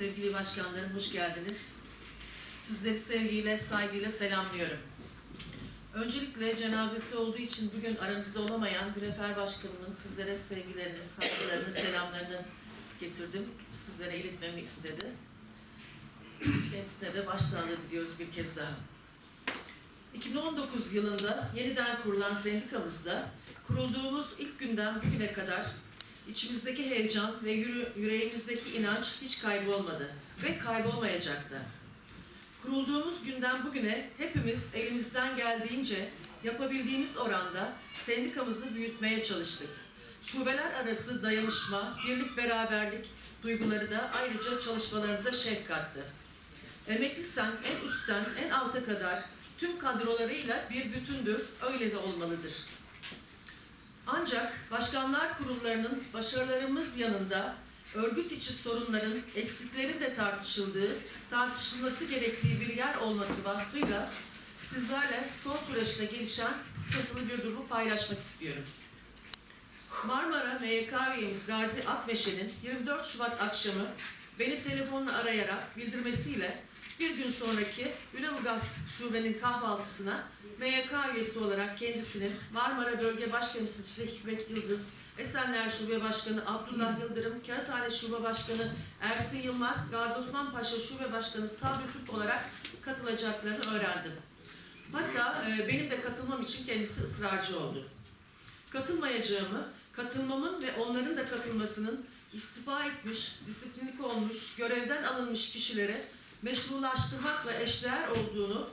Sevgili başkanlarım hoş geldiniz. Sizleri sevgiyle, saygıyla selamlıyorum. Öncelikle cenazesi olduğu için bugün aramızda olamayan Günefer Başkanımın sizlere sevgilerini, saygılarını, selamlarını getirdim. Sizlere iletmemi istedi. Kendisine de başsağlığı diliyoruz bir kez daha. 2019 yılında yeniden kurulan sendikamızda kurulduğumuz ilk günden bugüne kadar içimizdeki heyecan ve yüreğimizdeki inanç hiç kaybolmadı ve kaybolmayacak da. Kurulduğumuz günden bugüne hepimiz elimizden geldiğince yapabildiğimiz oranda sendikamızı büyütmeye çalıştık. Şubeler arası dayanışma, birlik beraberlik duyguları da ayrıca çalışmalarımıza şevk kattı. Emeklisan en üstten en alta kadar tüm kadrolarıyla bir bütündür, öyle de olmalıdır. Ancak başkanlar kurullarının başarılarımız yanında örgüt içi sorunların, eksiklerin de tartışıldığı, tartışılması gerektiği bir yer olması vasfıyla sizlerle son süreçte gelişen sıkıntılı bir durumu paylaşmak istiyorum. Marmara MYK üyemiz Gazi Akmeşe'nin 24 Şubat akşamı beni telefonla arayarak bildirmesiyle bir gün sonraki Lüleburgaz Şube'nin kahvaltısına MYK üyesi olarak kendisinin Marmara Bölge Baş Temsilcisi Hikmet Yıldız, Esenler Şube Başkanı Abdullah Yıldırım, Kağıthane Şube Başkanı Ersin Yılmaz, Gazi Osman Paşa Şube Başkanı Sabri Türk olarak katılacaklarını öğrendim. Hatta e, benim de katılmam için kendisi ısrarcı oldu. Katılmayacağımı, katılmamın ve onların da katılmasının istifa etmiş, disiplinlik olmuş, görevden alınmış kişilere meşrulaştırmakla eşdeğer olduğunu,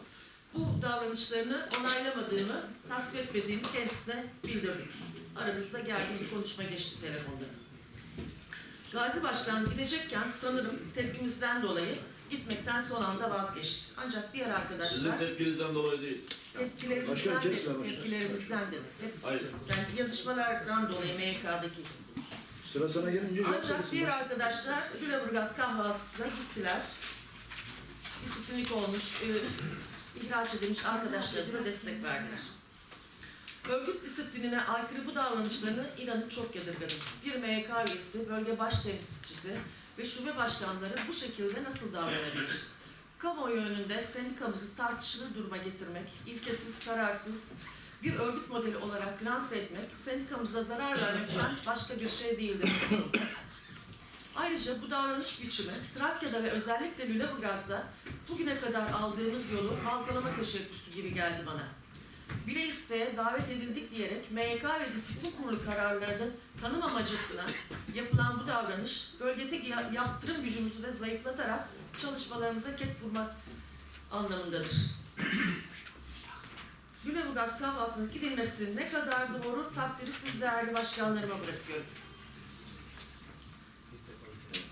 bu davranışlarını onaylamadığımı, tasvip etmediğimi kendisine bildirdik. Aramızda gergin bir konuşma geçti telefonda. Gazi Başkan gidecekken sanırım tepkimizden dolayı gitmekten son anda vazgeçti. Ancak diğer Sizin arkadaşlar tepkinizden dolayı değil. tepkilerimizden, Başkan, de, başkan. tepkilerimizden dedi. Hep Hayır. yani yazışmalardan dolayı MYK'daki. Sıra sana gelince Ancak diğer arkadaşlar Lüleburgaz kahvaltısına gittiler. Disiplinlik olmuş, e, ihraç edilmiş arkadaşlarımıza destek verdiler. Örgüt disiplinine aykırı bu davranışlarını inanın çok yadırgadım. Bir MYK üyesi, bölge baş temsilcisi ve şube başkanları bu şekilde nasıl davranabilir? Kamuoyu önünde sendikamızı tartışılır duruma getirmek, ilkesiz, kararsız bir örgüt modeli olarak lanse etmek, sendikamıza zarar vermekten başka bir şey değildir. Ayrıca bu davranış biçimi Trakya'da ve özellikle Lüleburgaz'da bugüne kadar aldığımız yolu baltalama teşebbüsü gibi geldi bana. Bile isteye davet edildik diyerek MYK ve disiplin kurulu kararlarının tanımamacısına yapılan bu davranış bölgedeki ya- yaptırım gücümüzü de zayıflatarak çalışmalarımıza ket vurmak anlamındadır. Lüleburgaz kahvaltının gidilmesi ne kadar doğru takdiri siz değerli başkanlarıma bırakıyorum.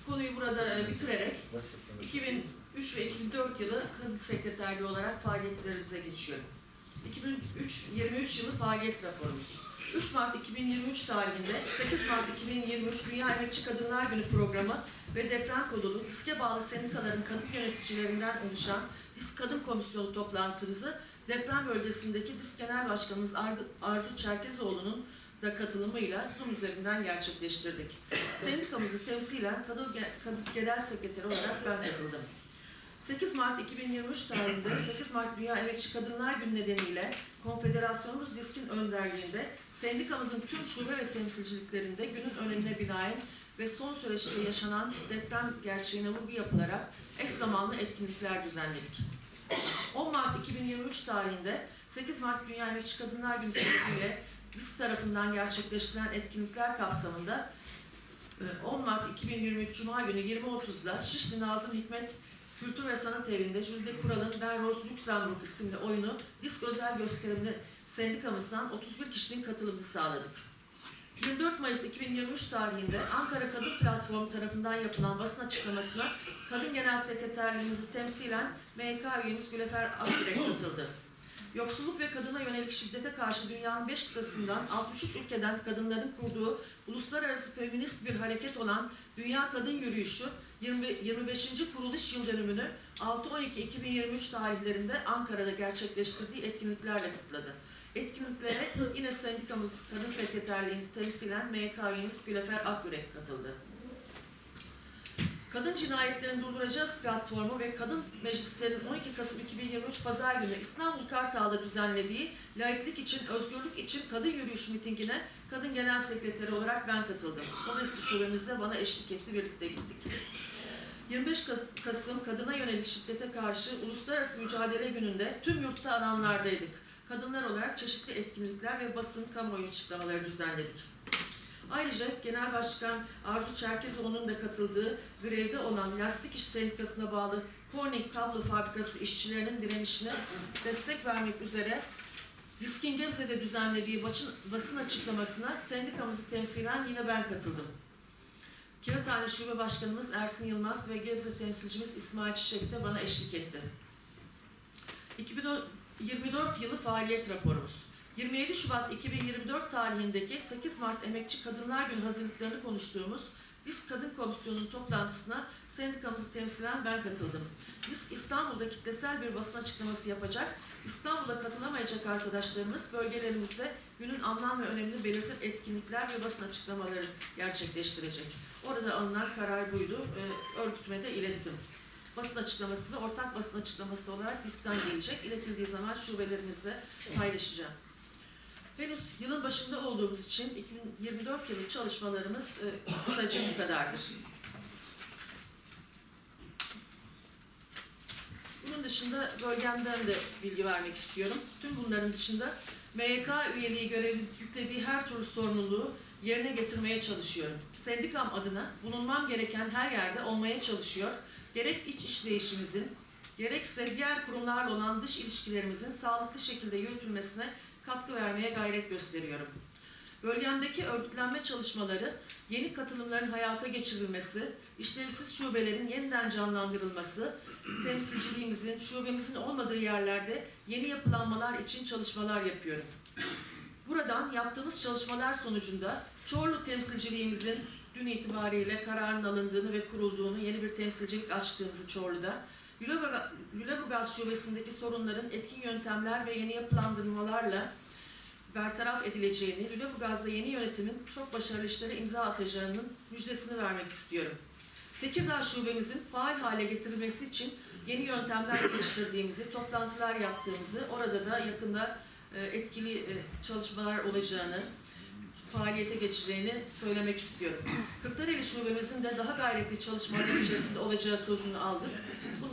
Konuyu burada e, bitirerek 2003 ve 2004 yılı kadın sekreterliği olarak faaliyetlerimize geçiyorum. 2003-23 yılı faaliyet raporumuz. 3 Mart 2023 tarihinde 8 Mart 2023 Dünya Emekçi Kadınlar Günü programı ve deprem kodulu diske bağlı sendikaların kadın yöneticilerinden oluşan Disk Kadın Komisyonu toplantımızı deprem bölgesindeki Disk Genel Başkanımız Arzu Çerkezoğlu'nun da katılımıyla Zoom üzerinden gerçekleştirdik. Sendikamızı temsilen Kadın Genel Sekreteri olarak ben katıldım. 8 Mart 2023 tarihinde 8 Mart Dünya Emekçi Kadınlar Günü nedeniyle Konfederasyonumuz Disk'in önderliğinde sendikamızın tüm şube ve temsilciliklerinde günün önemine binaen ve son süreçte yaşanan deprem gerçeğine vurgu yapılarak eş zamanlı etkinlikler düzenledik. 10 Mart 2023 tarihinde 8 Mart Dünya Emekçi Kadınlar Günü sebebiyle Disk tarafından gerçekleştirilen etkinlikler kapsamında e, 10 Mart 2023 Cuma günü 20.30'da Şişli Nazım Hikmet Kültür ve Sanat Evi'nde Jülde Kural'ın Ben Rose Luxemburg isimli oyunu disk özel gösterimde sendikamızdan 31 kişinin katılımını sağladık. 24 Mayıs 2023 tarihinde Ankara Kadın Platformu tarafından yapılan basın açıklamasına Kadın Genel Sekreterliğimizi temsilen MYK üyemiz Gülefer Akgürek katıldı. Yoksulluk ve kadına yönelik şiddete karşı dünyanın 5 kıtasından 63 ülkeden kadınların kurduğu uluslararası feminist bir hareket olan Dünya Kadın Yürüyüşü 20 25. kuruluş yıl dönümünü 6-12-2023 tarihlerinde Ankara'da gerçekleştirdiği etkinliklerle kutladı. Etkinliklere yine sendikamız Kadın Sekreterliğini temsilen MYK üyemiz Gülefer Akgürek katıldı. Kadın cinayetlerini durduracağız platformu ve kadın meclislerin 12 Kasım 2023 Pazar günü İstanbul Kartal'da düzenlediği laiklik için, özgürlük için kadın yürüyüş mitingine kadın genel sekreteri olarak ben katıldım. Dolayısıyla şubemizde bana eşlik etti, birlikte gittik. 25 Kas- Kasım kadına yönelik şiddete karşı uluslararası mücadele gününde tüm yurtta alanlardaydık. Kadınlar olarak çeşitli etkinlikler ve basın kamuoyu açıklamaları düzenledik. Ayrıca Genel Başkan Arzu Çerkezoğlu'nun da katıldığı grevde olan Lastik İş Sendikası'na bağlı Corning Kablo Fabrikası işçilerinin direnişine destek vermek üzere Riskin Gebze'de düzenlediği basın, basın açıklamasına sendikamızı temsilen yine ben katıldım. Kağıthane Şube Başkanımız Ersin Yılmaz ve Gebze temsilcimiz İsmail Çiçek de bana eşlik etti. 2024 yılı faaliyet raporumuz. 27 Şubat 2024 tarihindeki 8 Mart Emekçi Kadınlar Günü hazırlıklarını konuştuğumuz Disk Kadın Komisyonu'nun toplantısına sendikamızı temsilen ben katıldım. Disk İstanbul'da kitlesel bir basın açıklaması yapacak. İstanbul'a katılamayacak arkadaşlarımız bölgelerimizde günün anlam ve önemini belirten etkinlikler ve basın açıklamaları gerçekleştirecek. Orada alınan karar buydu. Ee, örgütüme de ilettim. Basın açıklaması da ortak basın açıklaması olarak DİSK'ten gelecek. İletildiği zaman şubelerimizle paylaşacağım. Henüz yılın başında olduğumuz için 2024 yılı çalışmalarımız e, kısaca bu kadardır. Bunun dışında bölgemden de bilgi vermek istiyorum. Tüm bunların dışında MYK üyeliği görevi yüklediği her türlü sorumluluğu yerine getirmeye çalışıyorum. Sendikam adına bulunmam gereken her yerde olmaya çalışıyor. Gerek iç işleyişimizin, gerekse diğer kurumlarla olan dış ilişkilerimizin sağlıklı şekilde yürütülmesine katkı vermeye gayret gösteriyorum. Bölgemdeki örgütlenme çalışmaları, yeni katılımların hayata geçirilmesi, işlevsiz şubelerin yeniden canlandırılması, temsilciliğimizin, şubemizin olmadığı yerlerde yeni yapılanmalar için çalışmalar yapıyorum. Buradan yaptığımız çalışmalar sonucunda Çorlu temsilciliğimizin dün itibariyle kararın alındığını ve kurulduğunu, yeni bir temsilcilik açtığımızı Çorlu'da, Lüleburgaz- Şubesi'ndeki sorunların etkin yöntemler ve yeni yapılandırmalarla bertaraf edileceğini, Lüleburgaz'da yeni yönetimin çok başarılı işlere imza atacağının müjdesini vermek istiyorum. Tekirdağ Şubemizin faal hale getirilmesi için yeni yöntemler geliştirdiğimizi, toplantılar yaptığımızı, orada da yakında e, etkili e, çalışmalar olacağını, faaliyete geçeceğini söylemek istiyorum. Kırklareli Şubemizin de daha gayretli çalışmalar içerisinde olacağı sözünü aldık.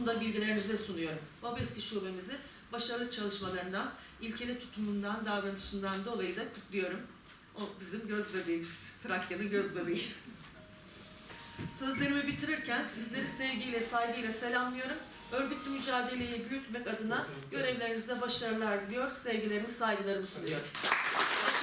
Bunu da bilgilerinize sunuyorum. Babeski Şubemizi başarılı çalışmalarından, ilkeli tutumundan, davranışından dolayı da kutluyorum. O bizim göz bebeğimiz, Trakya'nın göz bebeği. Sözlerimi bitirirken sizleri sevgiyle, saygıyla selamlıyorum. Örgütlü mücadeleyi büyütmek adına görevlerinizde başarılar diliyor, sevgilerimi, saygılarımı sunuyorum.